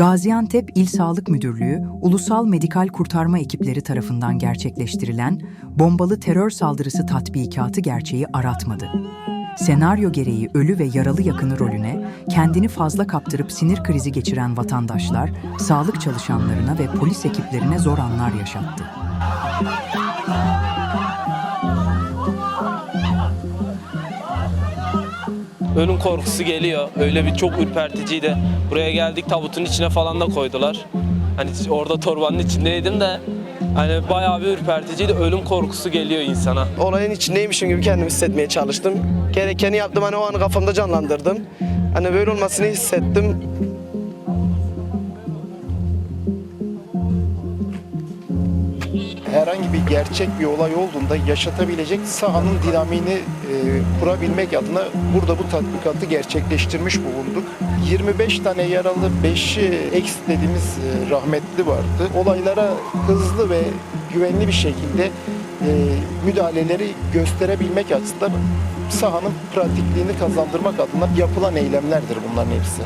Gaziantep İl Sağlık Müdürlüğü, Ulusal Medikal Kurtarma Ekipleri tarafından gerçekleştirilen bombalı terör saldırısı tatbikatı gerçeği aratmadı. Senaryo gereği ölü ve yaralı yakını rolüne kendini fazla kaptırıp sinir krizi geçiren vatandaşlar, sağlık çalışanlarına ve polis ekiplerine zor anlar yaşattı. Ölüm korkusu geliyor. Öyle bir çok ürperticiydi. Buraya geldik tabutun içine falan da koydular. Hani orada torbanın içindeydim de hani bayağı bir ürperticiydi. Ölüm korkusu geliyor insana. olayın içindeymişim gibi kendimi hissetmeye çalıştım. Gerekeni yaptım hani o anı kafamda canlandırdım. Hani böyle olmasını hissettim. Herhangi bir gerçek bir olay olduğunda yaşatabilecek sahanın dinamiğini e, kurabilmek adına burada bu tatbikatı gerçekleştirmiş bulunduk. 25 tane yaralı, 5'i eks dediğimiz e, rahmetli vardı. Olaylara hızlı ve güvenli bir şekilde e, müdahaleleri gösterebilmek açısından sahanın pratikliğini kazandırmak adına yapılan eylemlerdir bunların hepsi.